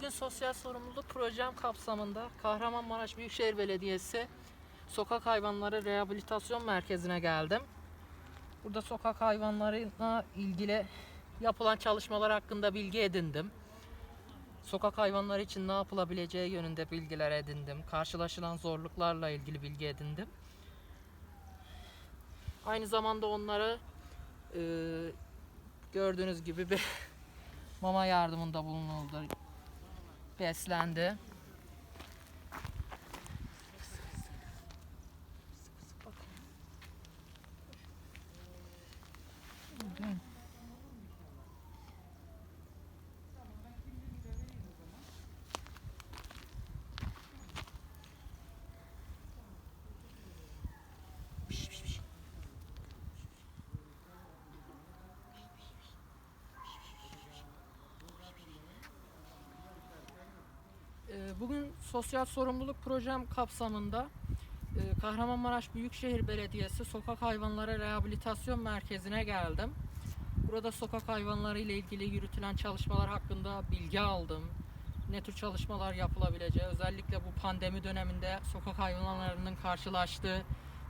Bugün sosyal sorumluluk projem kapsamında Kahramanmaraş Büyükşehir Belediyesi Sokak Hayvanları Rehabilitasyon Merkezi'ne geldim. Burada sokak hayvanlarına ilgili yapılan çalışmalar hakkında bilgi edindim. Sokak hayvanları için ne yapılabileceği yönünde bilgiler edindim. Karşılaşılan zorluklarla ilgili bilgi edindim. Aynı zamanda onları e, gördüğünüz gibi bir mama yardımında bulunuldu. Beslendi. Bugün sosyal sorumluluk projem kapsamında e, Kahramanmaraş Büyükşehir Belediyesi Sokak Hayvanları Rehabilitasyon Merkezi'ne geldim. Burada sokak hayvanları ile ilgili yürütülen çalışmalar hakkında bilgi aldım. Ne tür çalışmalar yapılabileceği, özellikle bu pandemi döneminde sokak hayvanlarının karşılaştığı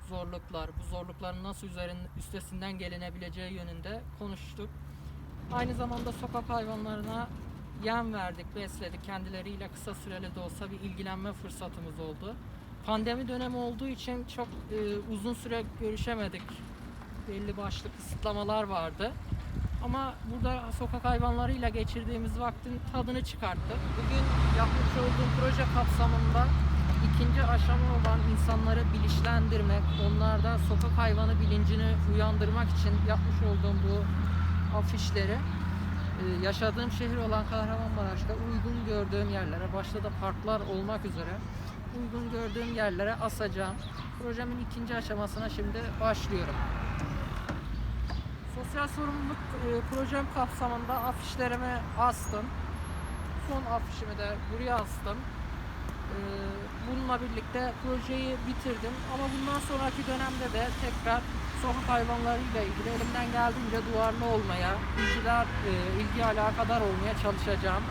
zorluklar, bu zorlukların nasıl üzerin, üstesinden gelinebileceği yönünde konuştuk. Aynı zamanda sokak hayvanlarına yem verdik, besledik. Kendileriyle kısa süreli de olsa bir ilgilenme fırsatımız oldu. Pandemi dönemi olduğu için çok e, uzun süre görüşemedik. Belli başlı kısıtlamalar vardı. Ama burada sokak hayvanlarıyla geçirdiğimiz vaktin tadını çıkarttık. Bugün yapmış olduğum proje kapsamında ikinci aşama olan insanları bilinçlendirmek, onlarda sokak hayvanı bilincini uyandırmak için yapmış olduğum bu afişleri yaşadığım şehir olan Kahramanmaraş'ta uygun gördüğüm yerlere, başta da parklar olmak üzere uygun gördüğüm yerlere asacağım. Projemin ikinci aşamasına şimdi başlıyorum. Sosyal sorumluluk e, projem kapsamında afişlerimi astım. Son afişimi de buraya astım. Ee, Bununla birlikte projeyi bitirdim ama bundan sonraki dönemde de tekrar sokak hayvanlarıyla ilgili elimden geldiğince duvarlı olmaya, ilgiler, e, ilgi alakadar olmaya çalışacağım.